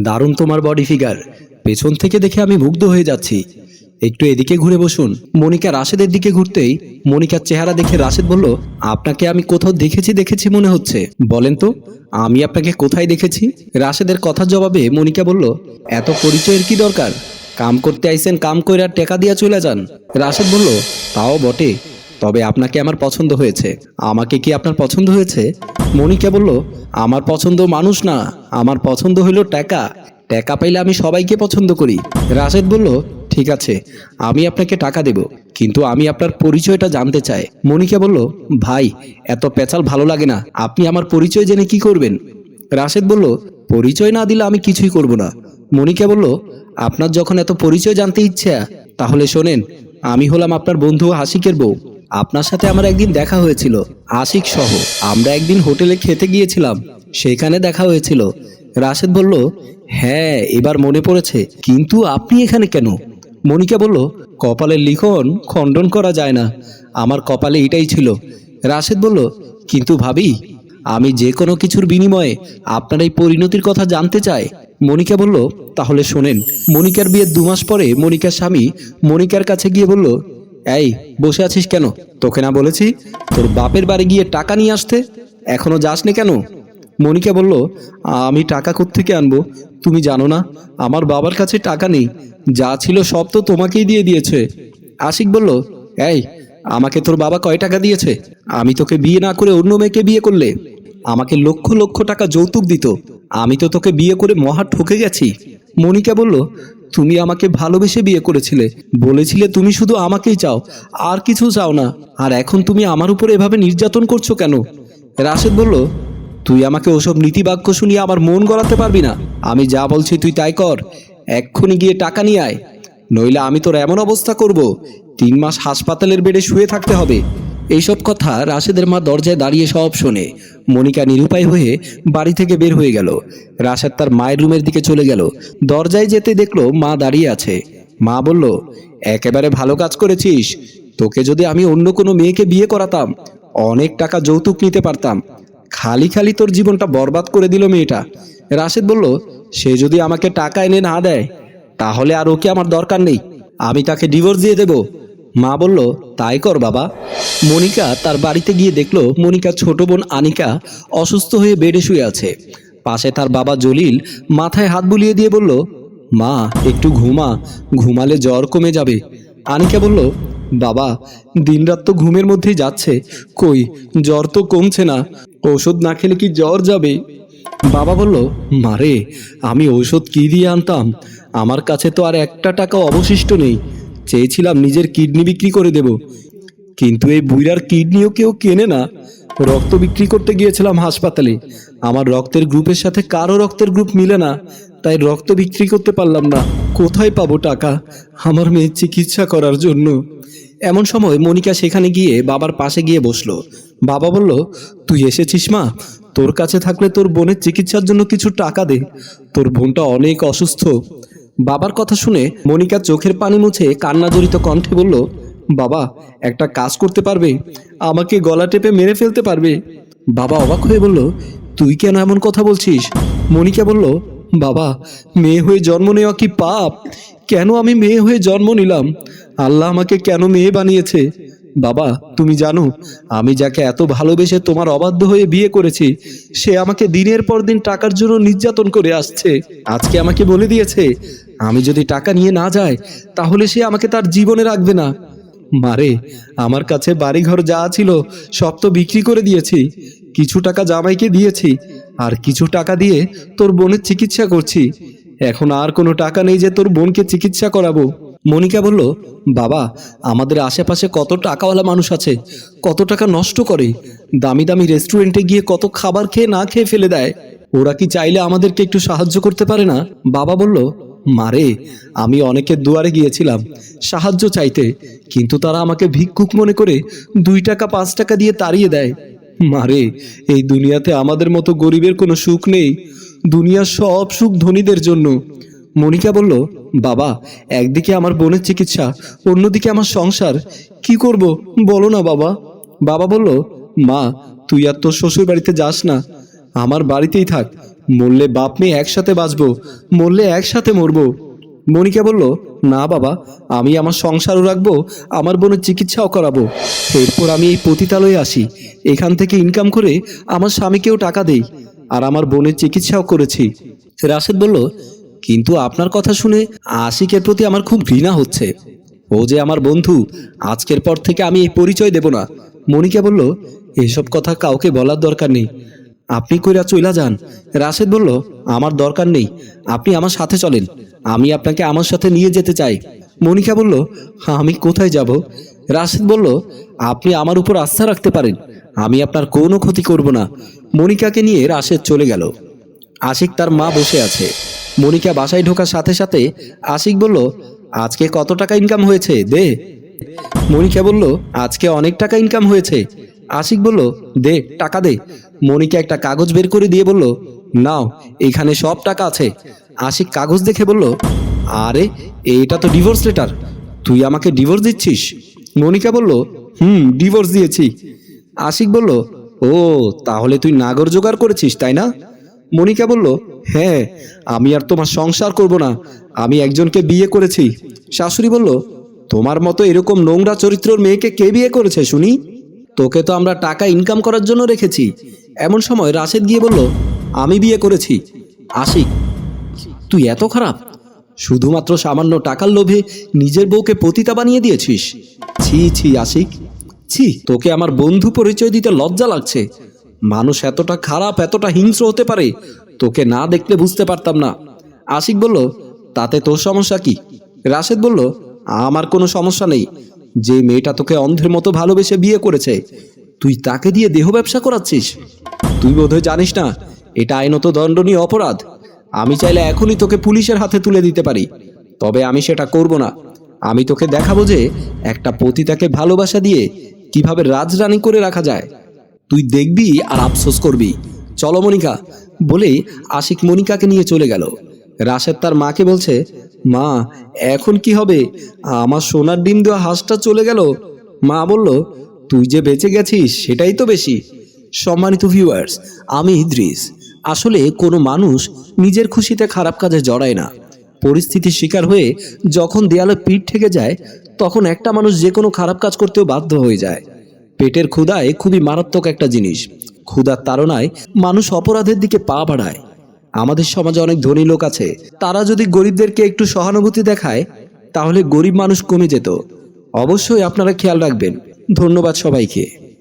দারুণ তোমার body figure পেছন থেকে দেখে আমি মুগ্ধ হয়ে যাচ্ছি। একটু এদিকে ঘুরে বসুন। মনিকা রাশেদের দিকে ঘুরতেই মনিকার চেহারা দেখে রাশেদ বলল, আপনাকে আমি কোথাও দেখেছি দেখেছি মনে হচ্ছে। বলেন তো, আমি আপনাকে কোথায় দেখেছি? রাশেদের কথার জবাবে মনিকা বলল, এত পরিচয়ের কি দরকার? কাম করতে আইসেন, কাম কইরা টেকা দিয়া চলে যান। রাশেদ বলল, তাও বটে। তবে আপনাকে আমার পছন্দ হয়েছে। আমাকে কি আপনার পছন্দ হয়েছে? মনিকা বলল, আমার পছন্দ মানুষ না, আমার পছন্দ হইল টাকা। টাকা পাইলে আমি সবাইকে পছন্দ করি। রাশেদ বলল, ঠিক আছে, আমি আপনাকে টাকা দেব, কিন্তু আমি আপনার পরিচয়টা জানতে চাই। মনিকা বলল, ভাই, এত পেঁচাল ভালো লাগে না, আপনি আমার পরিচয় জেনে কি করবেন? রাশেদ বলল, পরিচয় না দিলে আমি কিছুই করব না। মনিকা বলল, আপনার যখন এত পরিচয় জানতে ইচ্ছা, তাহলে শোনেন, আমি হলাম আপনার বন্ধু আশিকের বউ। আপনার সাথে আমার একদিন দেখা হয়েছিল, আশিক সহ। আমরা একদিন হোটেলে খেতে গিয়েছিলাম, সেখানে দেখা হয়েছিল। রাশেদ বলল হ্যাঁ এবার মনে পড়েছে, কিন্তু আপনি এখানে কেন? মনিকা বলল, কপালের লিখন খণ্ডন করা যায় না, আমার কপালে এটাই ছিল। রাশেদ বলল, কিন্তু ভাবি, আমি যে কোনো কিছুর বিনিময়ে আপনার এই পরিণতির কথা জানতে চাই। মনিকা বলল, তাহলে শোনেন। মনিকার বিয়ের দু মাস পরে মনিকার স্বামী মনিকার কাছে গিয়ে বলল এই, বসে আছিস কেন? তোকে না বলেছি? তোর বাপের বাড়ি গিয়ে টাকা নিয়ে আসতে? এখনও যাসনি কেন? মনিকা বলল, আমি টাকা কোত্থেকে আনব? তুমি জানো না, আমার বাবার কাছে টাকা নেই। যা ছিল সব তো তোমাকেই দিয়ে দিয়েছে। আশিক বলল, এই, আমাকে তোর বাবা কয় টাকা দিয়েছে? আমি তোকে বিয়ে না করে অন্য মেয়েকে বিয়ে করলে? আমাকে লক্ষ লক্ষ টাকা যৌতুক দিত। আমি তো তোকে বিয়ে করে মহা ঠকে গেছি। মনিকা বলল তুমি আমাকে ভালোবেসে বিয়ে করেছিলে। বলেছিলে তুমি শুধু আমাকেই চাও, আর কিছু চাও না। আর এখন তুমি আমার উপর এভাবে নির্যাতন করছ কেন? রাশেদ বলল, তুই আমাকে ওসব নীতিবাক্য শুনিয়ে আমার মন গড়াতে পারবি না। আমি যা বলছি তুই তাই কর। এক্ষুনি গিয়ে টাকা নিয়ে আয়। নইলে আমি তোর এমন অবস্থা করব। তিন মাস হাসপাতালের বেডে শুয়ে থাকতে হবে। এইসব কথা রাশেদের মা দরজায় দাঁড়িয়ে সব শোনে। মনিকা নিরুপায় হয়ে বাড়ি থেকে বের হয়ে গেল। রাশেদ তার মায়ের রুমের দিকে চলে গেল। দরজায় যেতে দেখল মা দাঁড়িয়ে আছে। মা বলল, একেবারে ভালো কাজ করেছিস। তোকে যদি আমি অন্য কোনো মেয়েকে বিয়ে করাতাম, অনেক টাকা যৌতুক নিতে পারতাম। খালি খালি তোর জীবনটা বরবাদ করে দিল মেয়েটা। রাশেদ বলল, সে যদি আমাকে টাকা এনে না দেয়, তাহলে আর ওকে আমার দরকার নেই। আমি তাকে ডিভোর্স দিয়ে দেব। মা বলল, তাই কর বাবা। মনিকা তার বাড়িতে গিয়ে দেখল মনিকার ছোট বোন আনিকা অসুস্থ হয়ে বেডে শুয়ে আছে। পাশে তার বাবা জলিল মাথায় হাত বুলিয়ে দিয়ে বলল, মা, একটু ঘুমা। ঘুমালে জ্বর কমে যাবে। আনিকা বলল, বাবা, দিনরাত তো ঘুমের মধ্যেই যাচ্ছে। কই, জ্বর তো কমছে না। ওষুধ না খেলে কি জ্বর যাবে? বাবা বলল মারে আমি ঔষধ কি দিয়ে আনতাম? আমার কাছে তো আর একটা টাকা অবশিষ্ট নেই। চেয়েছিলাম নিজের কিডনি বিক্রি করে দেব। কিন্তু এই বুইরার কিডনিও কেউ কেনে না। রক্ত বিক্রি করতে গিয়েছিলাম হাসপাতালে। আমার রক্তের গ্রুপের সাথে কারও রক্তের গ্রুপ মিলে না। তাই রক্ত বিক্রি করতে পারলাম না। কোথায় পাবো টাকা? আমার মেয়ের চিকিৎসা করার জন্য। এমন সময় মনিকা সেখানে গিয়ে বাবার পাশে গিয়ে বসল। বাবা বলল, তুই এসেছিস মা? তোর কাছে থাকলে তোর বোনের চিকিৎসার জন্য কিছু টাকা দে। তোর বোনটা অনেক অসুস্থ। বাবার কথা শুনে মনিকা চোখের পানি মুছে কান্না জড়িত কণ্ঠে বলল, বাবা, একটা কাজ করতে পারবে? আমাকে গলা টেপে মেরে ফেলতে পারবে? বাবা অবাক হয়ে বলল, তুই কেন এমন কথা বলছিস? মনিকা বলল, বাবা, মেয়ে হয়ে জন্ম নেওয়া কি পাপ? কেন আমি মেয়ে হয়ে জন্ম নিলাম? আল্লাহ আমাকে কেন মেয়ে বানিয়েছে? বাবা, তুমি জানো, আমি যাকে এত ভালোবেসে তোমার অবাধ্য হয়ে বিয়ে করেছি, সে আমাকে দিনের পর দিন টাকার জন্য নির্যাতন করে আসছে। আজকে আমাকে বলে দিয়েছে, আমি যদি টাকা নিয়ে না যাই, তাহলে সে আমাকে তার জীবনে রাখবে না। মারে, আমার কাছে বাড়িঘর যা ছিল, সব তো বিক্রি করে দিয়েছি। কিছু টাকা জামাইকে দিয়েছি, আর কিছু টাকা দিয়ে তোর বোনের চিকিৎসা করছি। এখন আর কোনো টাকা নেই যে তোর বোনকে চিকিৎসা করাবো। মনিকা বলল, বাবা, আমাদের আশেপাশে কত টাকাওয়ালা মানুষ আছে, কত টাকা নষ্ট করে। দামি দামি রেস্টুরেন্টে গিয়ে কত খাবার খেয়ে না খেয়ে ফেলে দেয়। ওরা কি চাইলে আমাদেরকে একটু সাহায্য করতে পারে না? বাবা বলল, মারে, আমি অনেকের দুয়ারে গিয়েছিলাম সাহায্য চাইতে, কিন্তু তারা আমাকে ভিক্ষুক মনে করে দুই টাকা, পাঁচ টাকা দিয়ে তাড়িয়ে দেয়। মারে, এই দুনিয়াতে আমাদের মতো গরিবের কোনো সুখ নেই। দুনিয়ার সব সুখ ধনীদের জন্য। মনিকা বলল, বাবা, একদিকে আমার বোনের চিকিৎসা, অন্যদিকে আমার সংসার। কি করব? বলো না, বাবা। বাবা বলল, মা, তুই আর তোর শ্বশুর বাড়িতে যাস না। আমার বাড়িতেই থাক। মরলে বাপ মেয়ে একসাথে বাঁচবো, মরলে একসাথে মরবো। মনিকা বলল, না, বাবা, আমি আমার সংসারও রাখব, আমার বোনের চিকিৎসাও করাবো। এরপর আমি এই পতিতালয়ে আসি। এখান থেকে ইনকাম করে আমার স্বামীকেও টাকা দেই, আর আমার বোনের চিকিৎসাও করেছি। রাশেদ বলল কিন্তু আপনার কথা শুনে আশিকের প্রতি আমার খুব ঘৃণা হচ্ছে। ও যে আমার বন্ধু, আজকের পর থেকে আমি এই পরিচয় দেব না। মনিকা বলল, এসব কথা কাউকে বলার দরকার নেই। আপনি কইরা চইলা যান। রাশেদ বলল, আমার দরকার নেই। আপনি আমার সাথে চলেন। আমি আপনাকে আমার সাথে নিয়ে যেতে চাই। মনিকা বলল, আমি কোথায় যাব? রাশেদ বলল, আপনি আমার উপর আস্থা রাখতে পারেন। আমি আপনার কোনো ক্ষতি করব না। মনিকাকে নিয়ে রাশেদ চলে গেল। আশিক তার মা বসে আছে। মনিকা বাসায় ঢোকার সাথে সাথে আশিক বলল, আজকে কত টাকা ইনকাম হয়েছে? দে। মনিকা বলল, আজকে অনেক টাকা ইনকাম হয়েছে। আশিক বলল, দে, টাকা দে। মনিকা একটা কাগজ বের করে দিয়ে বলল, নাও, এখানে সব টাকা আছে। আশিক কাগজ দেখে বলল, আরে, এইটা তো ডিভোর্স লেটার তুই আমাকে ডিভোর্স দিচ্ছিস? মনিকা বলল, হুম ডিভোর্স দিয়েছি। আশিক বলল, ও, তাহলে তুই নাগর জোগাড় করেছিস, তাই না? মনিকা বলল হ্যাঁ আমি আর তোমার সংসার করব না। আমি একজনকে বিয়ে করেছি। শাশুড়ি বলল, তোমার মতো এরকম নোংরা চরিত্রের মেয়েকে কে বিয়ে করেছে শুনি? তোকে তো আমরা টাকা ইনকাম করার জন্য রেখেছি। এমন সময় রাশেদ গিয়ে বলল, আমি বিয়ে করেছি। আশিক, তুই এত খারাপ। শুধুমাত্র সামান্য টাকার লোভে নিজের বউকে পতিতা বানিয়ে দিয়েছিস। ছি ছি, আশিক। ছি, তোকে আমার বন্ধু পরিচয় দিতে লজ্জা লাগছে। মানুষ এতটা খারাপ, এতটা হিংস্র হতে পারে, তোকে না দেখলে বুঝতে পারতাম না। আশিক বলল, তাতে তোর সমস্যা কি? রাশেদ বলল, আমার কোনো সমস্যা নেই। যে মেয়েটা তোকে অন্ধের মতো ভালোবেসে বিয়ে করেছে, তুই তাকে দিয়ে দেহ ব্যবসা করাচ্ছিস? তুই বোধহয় জানিস না, এটা আইনত দণ্ডনীয় অপরাধ। আমি চাইলে এখনই তোকে পুলিশের হাতে তুলে দিতে পারি। তবে আমি সেটা করব না। আমি তোকে দেখাবো যে একটা পতিতাকে ভালোবাসা দিয়ে কীভাবে রাজরানী করে রাখা যায়। তুই দেখবি আর আফসোস করবি। চলো মনিকা। বলে আশিক মনিকাকে নিয়ে চলে গেল। রাশেদ তার মাকে বলছে, মা, এখন কি হবে? আমার সোনার ডিম দেওয়া হাঁসটা চলে গেল। মা বলল, তুই যে বেঁচে গেছিস, সেটাই তো বেশি। সম্মানিত ভিউয়ার্স আমি ইদ্রিস। আসলে কোনো মানুষ নিজের খুশিতে খারাপ কাজে জড়ায় না। পরিস্থিতির শিকার হয়ে যখন দেয়ালে পিঠ থেকে যায়, তখন একটা মানুষ যে কোনো খারাপ কাজ করতেও বাধ্য হয়ে যায়। পেটের ক্ষুদায় খুবই মারাত্মক একটা জিনিস। ক্ষুধার তাড়নায় মানুষ অপরাধের দিকে পা বাড়ায়। আমাদের সমাজে অনেক ধনী লোক আছে। তারা যদি গরিবদেরকে একটু সহানুভূতি দেখায়, তাহলে গরিব মানুষ কমে যেত। অবশ্যই আপনারা খেয়াল রাখবেন। ধন্যবাদ সবাইকে।